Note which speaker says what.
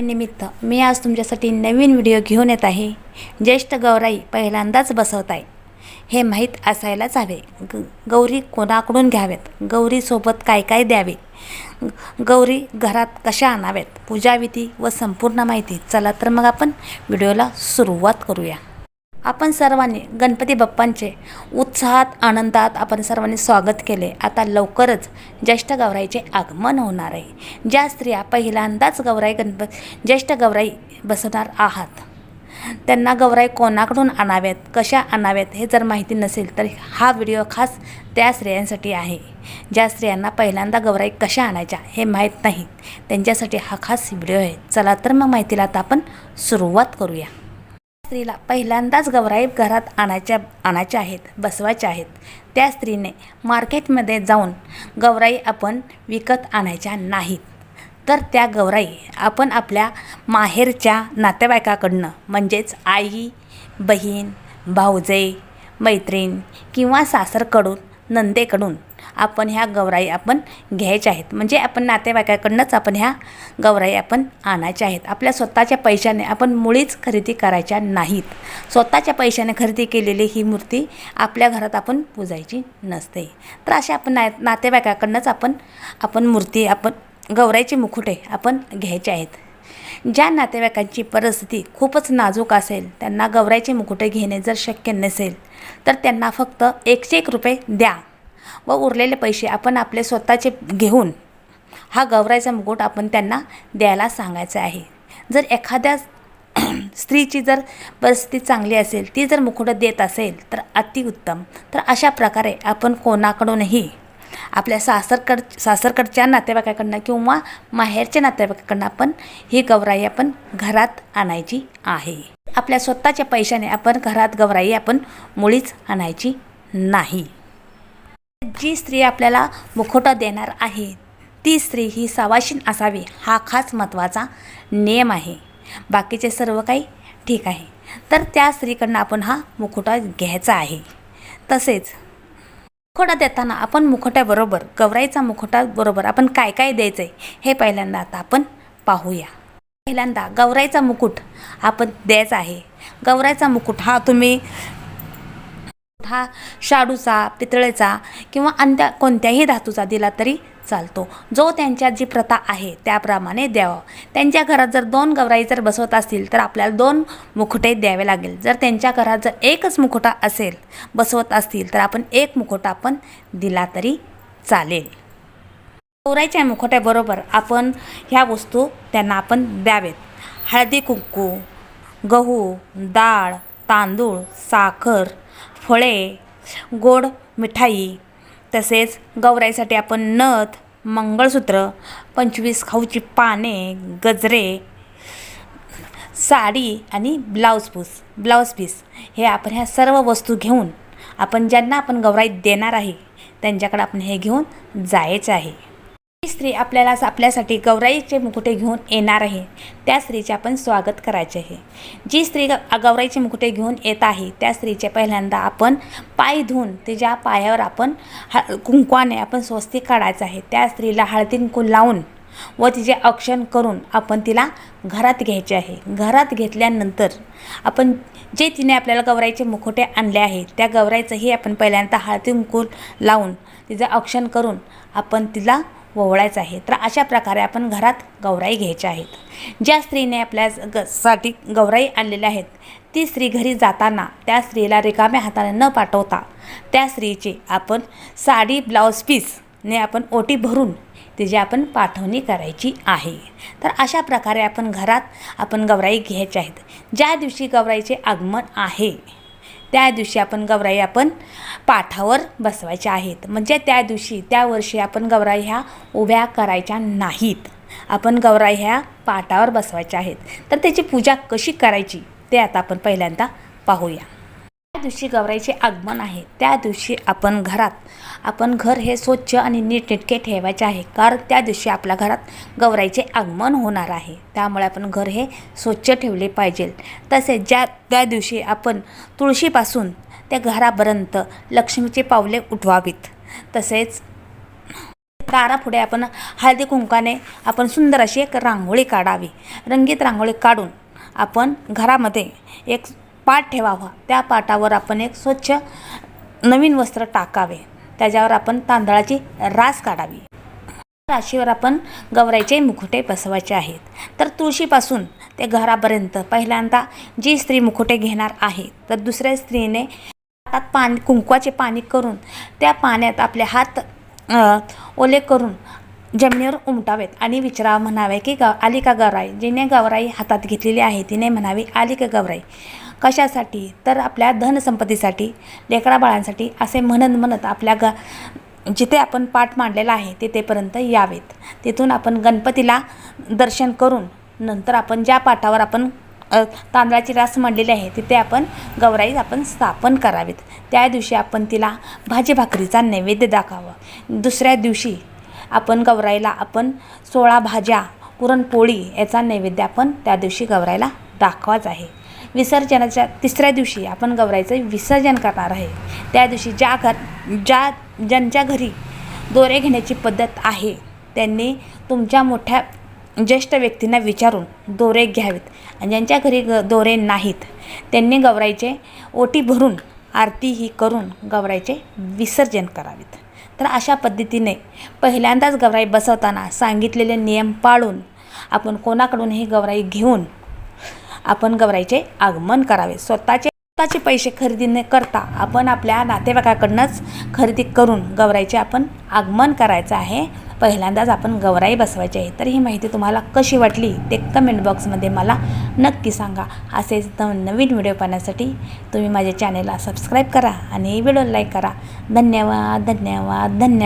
Speaker 1: निमित्त मी आज तुमच्यासाठी नवीन व्हिडिओ घेऊन येत आहे. ज्येष्ठ गौराई पहिल्यांदाच बसवत आहे. हे माहीत असायलाच हवे. ग गौरी कोणाकडून घ्यावेत? गौरीसोबत काय काय द्यावे? ग- गौरी घरात कशा आणाव्यात पूजाविधी व संपूर्ण माहिती. चला तर मग आपण व्हिडिओला सुरुवात करूया. आपण सर्वांनी गणपती बाप्पांचे उत्साहात आनंदात आपण सर्वांनी स्वागत केले. आता लवकरच ज्येष्ठ गौराईचे आगमन होणार आहे. ज्या स्त्रिया पहिल्यांदाच गौराई गणपत ज्येष्ठ गौराई बसवणार आहात त्यांना गौराई कोणाकडून आणाव्यात कशा आणाव्यात हे जर माहिती नसेल तर हा व्हिडिओ खास त्या स्त्रियांसाठी आहे. ज्या स्त्रियांना पहिल्यांदा गौराई कशा आणायच्या हे माहीत नाही. त्यांच्यासाठी हा खास व्हिडिओ आहे. चला तर मग माहितीला आता आपण सुरुवात करूया. स्त्रीला पहिल्यांदाच गौराई घरात आणायच्या आणायच्या आहेत बसवायच्या आहेत. त्या स्त्रीने मार्केटमध्ये जाऊन गौराई आपण विकत आणायच्या नाहीत. तर त्या गौराई आपण आपल्या माहेरच्या नातेवाईकाकडनं म्हणजेच आई बहीण भाऊजे मैत्रीण किंवा सासरकडून नंदेकडून आपण ह्या गौराई आपण घ्यायच्या आहेत. म्हणजे आपण नातेवाईकाकडनंच आपण ह्या गौराई आपण आणायच्या आहेत. आपल्या स्वतःच्या पैशाने आपण मुळीच खरेदी करायच्या नाहीत. स्वतःच्या पैशाने खरेदी केलेली ही मूर्ती आपल्या घरात आपण पूजायची नसते. तर अशा आपण ना नातेवाईकाकडनंच आपण आपण मूर्ती आपण गौराईचे मुखुटे आपण घ्यायचे आहेत. ज्या नातेवाईकांची परिस्थिती खूपच नाजूक असेल त्यांना गौराईचे मुकुटे घेणे जर शक्य नसेल तर त्यांना फक्त एकशे एक रुपये द्या. व उरलेले पैसे आपण आपले स्वतःचे घेऊन हा गौराईचा मुकुट आपण त्यांना द्यायला सांगायचं आहे. जर एखाद्या स्त्रीची जर परिस्थिती चांगली असेल ती जर मुकुट देत असेल तर अतिउत्तम तर अशा प्रकारे आपण कोणाकडूनही आपल्या सासरकड सासरकडच्या नातेवाईकाकडनं किंवा माहेरच्या नातेवाईकाकडनं आपण ही गौराई आपण घरात आणायची आहे. आपल्या स्वतःच्या पैशाने आपण घरात गौराई आपण मुळीच आणायची नाही. जी स्त्री आपल्याला मुखोटा देणार आहे ती स्त्री ही सावाशीन असावी हा खास महत्त्वाचा नियम आहे. बाकीचे सर्व काही ठीक आहे. तर त्या स्त्रीकडनं आपण हा मुखोटा घ्यायचा आहे. तसेच मुखोटा देताना आपण मुखोट्याबरोबर गौराईचा मुखोटाबरोबर आपण काय काय द्यायचं आहे हे पहिल्यांदा आता आपण पाहूया. पहिल्यांदा गौराईचा मुकुट आपण द्यायचा आहे. गौराईचा मुकुट हा तुम्ही हा शाडूचा पितळेचा किंवा अन्य कोणत्याही धातूचा दिला तरी चालतो. जो त्यांच्या जी प्रथा आहे त्याप्रमाणे द्यावा. त्यांच्या घरात जर दोन गवराई जर बसवत असतील तर आपल्याला दोन मुखुटे द्यावे लागेल. जर त्यांच्या घरात जर एकच मुकुटा असेल बसवत असतील तर आपण एक मुकुटा आपण दिला तरी चालेल. गौराईच्या मुखोट्याबरोबर आपण ह्या वस्तू त्यांना आपण द्यावेत. हळदी कुंकू गहू डाळ तांदूळ साखर फळे गोड मिठाई तसेच गौराईसाठी आपण नथ मंगळसूत्र पंचवीस खाऊची पाने गजरे साडी आणि ब्लाऊज पीस ब्लाऊज पीस. हे आपण ह्या सर्व वस्तू घेऊन आपण ज्यांना आपण गौराई देणार आहे त्यांच्याकडे आपण हे घेऊन जायचं आहे. स्त्री आपल्याला आपल्यासाठी गौराईचे मुकुटे घेऊन येणार आहे. त्या स्त्रीचे आपण स्वागत करायचे आहे. जी स्त्री ग- गौराईचे मुकुटे घेऊन येत आहे त्या स्त्रीचे पहिल्यांदा आपण पाय धुवून तिच्या पायावर आपण ह कुंकवाने आपण स्वस्ती काढायचं आहे. त्या स्त्रीला हळदी कुंकू लावून व तिचे औक्षण करून आपण तिला घरात घ्यायचे आहे. घरात घेतल्यानंतर आपण जे तिने आपल्याला गौराईचे मुखोटे आणले आहे त्या गौराईचंही आपण पहिल्यांदा हळदी कुंकू लावून तिचं औक्षण करून आपण तिला ओवळायचं आहे. तर अशा प्रकारे आपण घरात गौराई घ्यायच्या आहेत. ज्या स्त्रीने आपल्या ग साठी गौराई आणलेल्या आहेत ती स्त्री घरी जाताना त्या स्त्रीला रिकाम्या हाताने न पाठवता त्या स्त्रीची आपण साडी ब्लाऊज पीसने आपण ओटी भरून तिची आपण पाठवणी करायची आहे. तर अशा प्रकारे आपण घरात आपण गौराई घ्यायच्या आहेत. ज्या दिवशी गौराईचे आगमन आहे त्या दिवशी आपण गौराई आपण पाठावर बसवायच्या आहेत. म्हणजे त्या दिवशी त्या वर्षी आपण गौराई ह्या उभ्या करायच्या नाहीत. आपण गौराई ह्या पाटावर बसवायच्या आहेत. तर त्याची पूजा कशी करायची ते आता आपण पहिल्यांदा पाहूया. त्या दिवशी गौराईचे आगमन आहे त्या दिवशी आपण घरात आपण घर हे स्वच्छ आणि नीटनेटके ठेवायचे आहे कारण त्या दिवशी आपल्या घरात गौराईचे आगमन होणार आहे. त्यामुळे आपण घर हे स्वच्छ ठेवले पाहिजे. तसेच ज्या त्या दिवशी आपण तुळशीपासून त्या घरापर्यंत लक्ष्मीचे पावले उठवावीत. तसेच दारापुढे आपण हळदी कुंकाने आपण सुंदर अशी एक रांगोळी काढावी. रंगीत रांगोळी काढून आपण घरामध्ये एक पाट ठेवावा. त्या पाटावर आपण एक स्वच्छ नवीन वस्त्र टाकावे. त्याच्यावर आपण तांदळाची रास काढावी. राशीवर आपण गवरायचे मुखुटे बसवायचे आहेत. तर तुळशीपासून ते घरापर्यंत पहिल्यांदा जी स्त्री मुखुटे घेणार आहे तर दुसऱ्या स्त्रीने हातात पाणी कुंकवाचे पाणी करून त्या पाण्यात आपले हात ओले करून जमिनीवर उमटावेत आणि विचारावं म्हणावे की ग आली का गवराई? जिने गवराई हातात घेतलेली आहे तिने म्हणावी आली का गवराई? कशासाठी? तर आपल्या धनसंपत्तीसाठी लेकरा बाळांसाठी असे म्हणत म्हणत आपल्या ग जिथे आपण पाठ मांडलेला आहे तिथेपर्यंत यावेत. तिथून आपण गणपतीला दर्शन करून नंतर आपण ज्या पाठावर आपण तांदळाची रास मांडलेली आहे तिथे आपण गौराई आपण स्थापन करावीत. त्या दिवशी आपण तिला भाजी भाकरीचा नैवेद्य दाखावं दुसऱ्या दिवशी आपण गौराईला आपण सोळा भाज्या पुरणपोळी याचा नैवेद्य आपण त्या दिवशी गौराईला दाखवाच आहे. विसर्जनाच्या तिसऱ्या दिवशी आपण गौराईचं विसर्जन करणार आहे. त्या दिवशी ज्या घर ज्या ज्यांच्या घरी दोरे घेण्याची पद्धत आहे त्यांनी तुमच्या मोठ्या ज्येष्ठ व्यक्तींना विचारून दोरे घ्यावेत. आणि ज्यांच्या घरी ग दोरे नाहीत त्यांनी गौराईचे ओटी भरून आरती ही करून गौराईचे विसर्जन करावेत. तर अशा पद्धतीने पहिल्यांदाच गौराई बसवताना सांगितलेले नियम पाळून आपण कोणाकडून ही गौराई घेऊन आपण गौराईचे आगमन करावे. स्वतःचे स्वतःचे पैसे खरेदी न करता आपण आपल्या नातेवाईकाकडनंच खरेदी करून गौराईचे आपण आगमन करायचं आहे. पहिल्यांदाच आपण गौराई बसवायची आहे. तर ही माहिती तुम्हाला कशी वाटली ते कमेंट बॉक्समध्ये मला नक्की सांगा. असेच नवीन व्हिडिओ पाहण्यासाठी तुम्ही माझ्या चॅनेलला सबस्क्राईब करा आणि व्हिडिओ लाईक करा. धन्यवाद धन्यवाद धन्यवाद.